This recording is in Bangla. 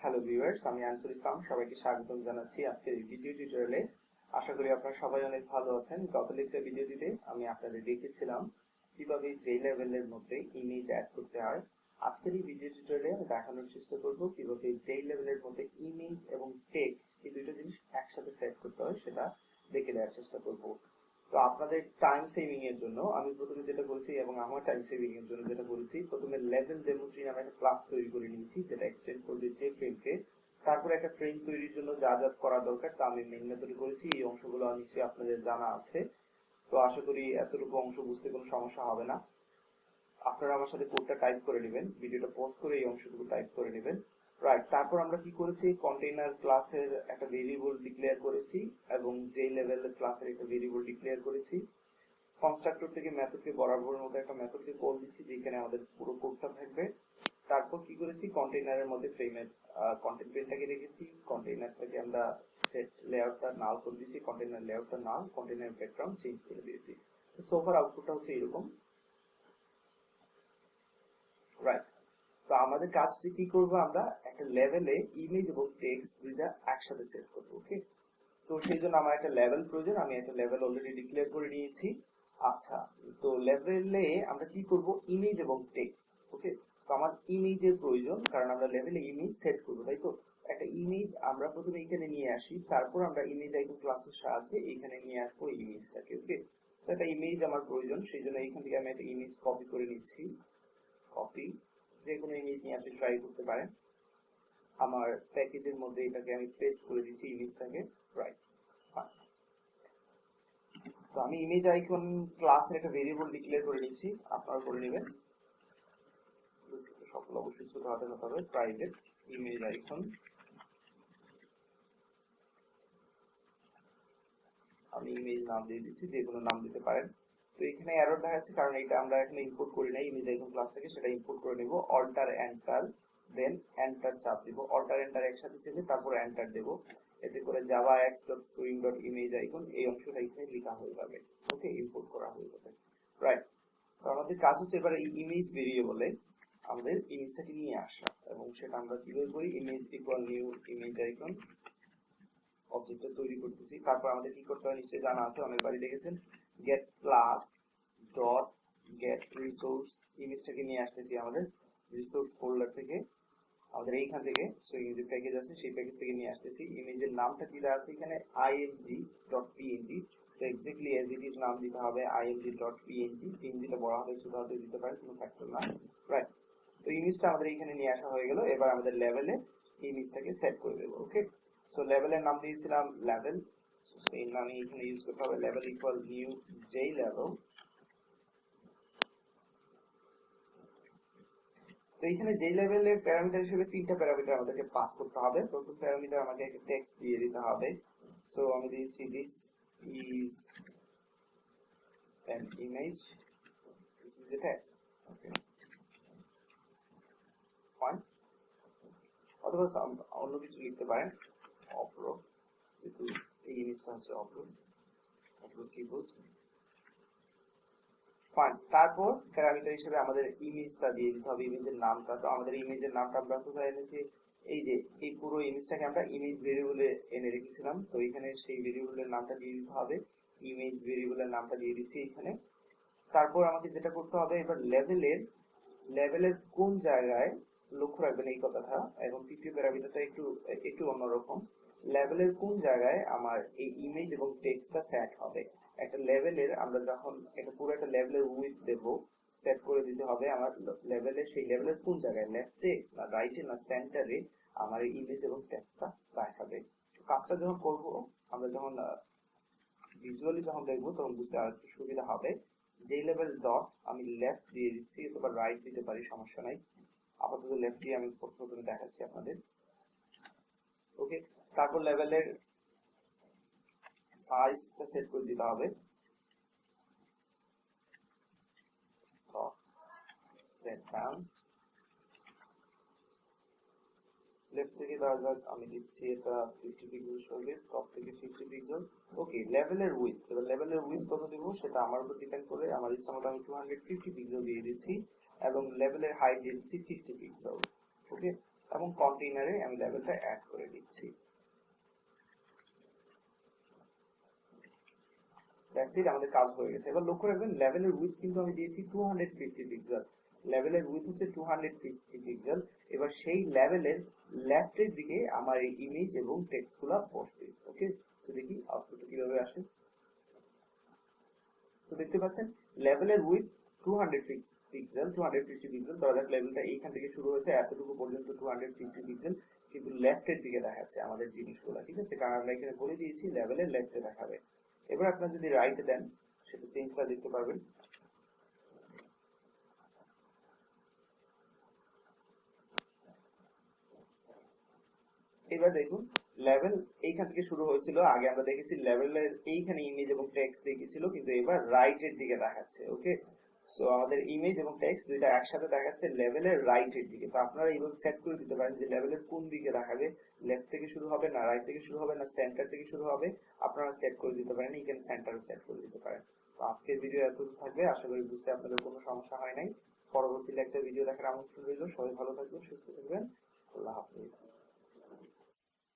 হ্যালো ভিউয়ার্স আমি আনসুল ইসলাম। সবাইকে স্বাগতম জানাচ্ছি আজকের এই ভিডিও টিউটোরিয়ালে আশা করি আপনারা সবাই অনেক ভালো আছেন। গত লেকচার ভিডিওটিতে আমি আপনাদের দেখিয়েছিলাম কীভাবে যে লেভেলের মধ্যে ইমেজ অ্যাড করতে হয়। আজকের এই ভিডিও টিউটোরিয়ালে আমি দেখানোর চেষ্টা করব কীভাবে যে লেভেলের মধ্যে ইমেজ এবং টেক্সট এই দুটো জিনিস একসাথে সেট করতে হয়, সেটা দেখে দেওয়ার চেষ্টা করব। তো আপনাদের টাইম সেভিং এর জন্য আমি প্রথমে যেটা বলছি এবং আমার টাইম সেভিং এর জন্য যেটা করেছি, প্রথমে লেভেল ডেমো নামে একটা ক্লাস তৈরি করে নিয়েছি, যেটা এক্সটেন্ড করে যে ফ্রেমকে তারপরে একটা ফ্রেম তৈরির জন্য যা যা করা দরকার তা আমি মেন মেথডে করেছি। এই অংশগুলো নিশ্চয়ই আপনাদের জানা আছে। তো আশা করি এতটুকু অংশ বুঝতে কোনো সমস্যা হবে না। আপনারা আমার সাথে কোডটা টাইপ করে নেবেন। ভিডিওটা পজ করে এই অংশটুকু টাইপ করে নেবেন। রাইট তারপর আমরা কি করেছি? কন্টেইনার ক্লাসের একটা ভেরিয়েবল ডিক্লেয়ার করেছি এবং যে লেভেলের ক্লাসের একটা ভেরিয়েবল ডিক্লেয়ার করেছি। কনস্ট্রাক্টর থেকে মেথডকে বরাবরের মতো একটা মেথডকে কল দিচ্ছি, যেখানে আমাদের পুরো কোডটা থাকবে। তারপর কি করেছি? কন্টেইনারের মধ্যে ফ্রেমের কন্টেন্ট প্রিন্টটাকে রেখেছি। কন্টেইনারটাকে আমরা সেট লেআউটটা নাল করে দিয়েছি। কন্টেইনার লেআউটটা নাল কন্টেইনার ব্যাকগ্রাউন্ড চেঞ্জ করে দিয়েছি। সোফার আউটপুটটা হচ্ছে এরকম রাইট তো আমাদের কাজটি কি করব আমরা? একটা লেভেলে ইমেজ এবং টেক্সট দুইটা একসাথে সেট করব ওকে তো সেই জন্য আমার একটা লেভেল প্রয়োজন, আমি একটা লেভেল অলরেডি ডিক্লেয়ার করে নিয়েছি। আচ্ছা তো লেভেলে আমরা কি করব? ইমেজ এবং টেক্সট ওকে তো আমার ইমেজের প্রয়োজন, কারণ আমরা লেভেলে ইমেজ সেট করব, তাই তো? একটা ইমেজ আমরা প্রথমে এখানে নিয়ে আসি, তারপর আমরা ইমেজ আইকন ক্লাসের সাহায্যে এখানে নিয়ে আসব ইমেজটাকে ওকে তো একটা ইমেজ আমার প্রয়োজন, সেই জন্য এখান থেকে আমি একটা ইমেজ কপি করে নিচ্ছি। কপি যে কোনো ইমেজ নিয়ে আপনি ট্রাই করতে পারেন। আমার প্যাকেজের মধ্যে এটাকে আমি পেস্ট করে দিচ্ছি ইমেজটাকে রাইট তো আমি ইমেজ আইকন ক্লাসের একটা ভেরিয়েবল ডিক্লেয়ার করে নিচ্ছি, আপনারা করে নেবেন। সকল অবশ্যই ছোট হাতে হতে হবে প্রাইভেট ইমেজ আইকন আমি ইমেজ নাম দিয়ে দিচ্ছি, যে কোনো নাম দিতে পারেন। তো এখানে এরর দেখাচ্ছে কারণ এটা আমরা এখানে ইম্পোর্ট করি নাই ইমেজ আইকন ক্লাস থেকে, সেটা ইম্পোর্ট করে নিব অল্টার এন্টার দেন এন্টার চাপ দিব। অল্টার এন্টার একসাথে চেপে তারপর এন্টার দেব। এতে করে javax dot swing dot image icon এই অংশটা এখানে লেখা হয়ে যাবে। ওকে ইম্পোর্ট করা হয়ে যাবে। রাইট তো আমাদের কাজ হচ্ছে এবারে এই ইমেজ ভেরিয়েবলে আমাদের ইমেজটাকে নিয়ে আসা, এবং সেটা আমরা কীভাবে করি? Image equal new image icon অবজেক্টটা তৈরি করতেছি। তারপর আমাদের কি করতে হয় নিশ্চয়ই জানা আছে অনেকবারই দেখেছেন? Get class dot get resource ইমেজটাকে নিয়ে আসতেছি আমাদের। রিসোর্স ফোল্ডার থেকে, আমাদের এইখান থেকে, সুইং যে প্যাকেজ আছে, সেই প্যাকেজ থেকে নিয়ে আসতেছি। ইমেজের নামটা কি দেওয়া আছে এখানে? আইএমজি ডট পিএনজি তো এক্স্যাক্টলি এজ ইট ইজ নাম দিতে হবে আইএমজি ডট পিএনজি পিএনজিটা বড় হবে ছোট হাতে দিতে পারে, কোনো ফ্যাক্টর না। রাইট তো ইমেজটা আমাদের এখানে নিয়ে আসা হয়ে গেল। এবার আমাদের লেভেলে ইমেজটাকে সেট করে দেবো ওকে সো লেভেলের নাম দিয়েছিলাম লেভেল সেই নামে এখানে ইউজ করতে হবে লেভেল ইকুয়াল নিউ যেই লেভেল তো এখানে যেই লেভেলের প্যারামিটার হিসেবে তিনটা প্যারামিটার আমাদেরকে পাস করতে হবে। প্রথম প্যারামিটার আমাকে একটা টেক্সট দিয়ে দিতে হবে। সো আমি দিয়েছি this is an image. This is the text. Okay. অথবা অন্য কিছু লিখতে পারেন। অপলোড যেহেতু এই জিনিসটা হচ্ছে অপলোড অপলোড কিবোর্ড ফাইন তারপর প্যারামিটার হিসেবে আমাদের ইমেজটা দিয়ে দিতে হবে ইমেজের নামটা। তো আমাদের ইমেজের নামটা আমরা কোথায় এনেছি? এই যে, এই পুরো ইমেজটাকে আমরা ইমেজ ভেরিয়েবলে এনে রেখেছিলাম। তো এখানে সেই ভেরিয়েবলের নামটা দিয়ে দিতে হবে। ইমেজ ভেরিয়েবলের নামটা দিয়ে দিচ্ছি এখানে। তারপর আমাকে যেটা করতে হবে, এবার লেভেলের লেভেলের কোন জায়গায় লক্ষ্য রাখবেন এই কথাটা। এবং তৃতীয় প্যারামিটারটা একটু একটু অন্যরকম। লেভেলের কোন জায়গায় আমার এই ইমেজ এবং টেক্সটটা সেট হবে? একটা লেভেলের আমরা যখন, একটা পুরো একটা লেভেলের উইথ দেব সেট করে দিতে হবে আমার লেভেলে, সেই লেভেলের কোন জায়গায়? লেফটে না রাইটে না সেন্টারে আমার এই ইমেজ এবং টেক্সটটা দেখাবে। কাজটা যখন করব, আমরা যখন ভিজুয়ালি যখন দেখব, তখন বুঝতে আর একটু সুবিধা হবে। যে লেভেল ডট আমি লেফট দিয়ে দিচ্ছি, অথবা রাইট দিতে পারি, সমস্যা নাই। আপাতত লেফট দিয়ে আমি প্রথমে দেখাচ্ছি আপনাদের। ওকে তারপর লেভেলের সাইজটা সেট করে দিতে হবে। সেট ডাউন লেফট থেকে ধরা যাক আমি দিচ্ছি এটা ফিফটি পিক্সেল সরবে টপ থেকে ফিফটি পিক্সেল ওকে লেভেলের উইথ এবার লেভেলের উইথ কত দিব? সেটা আমার উপর ডিপেন্ড করে, আমার ইচ্ছা মতো আমি টু হান্ড্রেড ফিফটি পিক্সেল দিয়ে দিচ্ছি এবং লেভেলের হাইট দিচ্ছি ফিফটি পিক্সেল ওকে এবং কন্টেইনারে আমি লেভেলটা অ্যাড করে দিচ্ছি। দ্যাটস ইট আমাদের কাজ হয়ে গেছে। এবার লক্ষ্য রাখবেন লেভেলের উইথ কিন্তু আমি দিয়েছি টু হান্ড্রেড ফিফটি পিক্সেল লেভেলের উইথ হচ্ছে টু হান্ড্রেড ফিফটি পিক্সেল এবার সেই লেভেলের লেফটের দিকে আমার এই ইমেজ এবং টেক্সটগুলা বসবে। ওকে তো দেখি আউটপুট কীভাবে আসে। তো দেখতে পাচ্ছেন লেভেলের width two hundred pixel two hundred fifty pixel ধরা যাক লেভেলটা এইখান থেকে শুরু হয়েছে, এতটুকু পর্যন্ত টু হান্ড্রেড ফিফটি পিক্সেল কিন্তু লেফটের দিকে দেখাচ্ছে আমাদের জিনিসগুলো, ঠিক আছে? কারণ আমরা এখানে বলে দিয়েছি লেভেলের লেফটে দেখাবে। এবার আপনার যদি রাইটে দেন, সেটা চেঞ্জটা দেখতে পারবেন। এবার দেখুন লেভেল এইখান থেকে শুরু হয়েছিল, আগে আমরা দেখেছি লেভেলের এইখানে ইমেজ এবং টেক্সট দেখিয়েছিল, কিন্তু এবার রাইটের দিকে দেখাচ্ছে ওকে সো আমাদের ইমেজ এবং টেক্সট দুইটা একসাথে দেখাচ্ছে লেভেলের রাইটের দিকে। তো আপনারা এইভাবে সেট করে দিতে পারেন যে লেভেলের কোন দিকে দেখাবে লেফট থেকে শুরু হবে না রাইট থেকে শুরু হবে না সেন্টার থেকে শুরু হবে, আপনারা সেট করে দিতে পারেন এখানে সেন্টার সেট করে দিতে পারেন। তো আজকের ভিডিও এতটুকু থাকবে, আশা করি বুঝতে আপনাদের কোনো সমস্যা হয় নাই। পরবর্তীতে একটা ভিডিও দেখার আমন্ত্রণ রইল, সবাই ভালো থাকবেন, সুস্থ থাকবেন, আল্লাহ হাফিজ।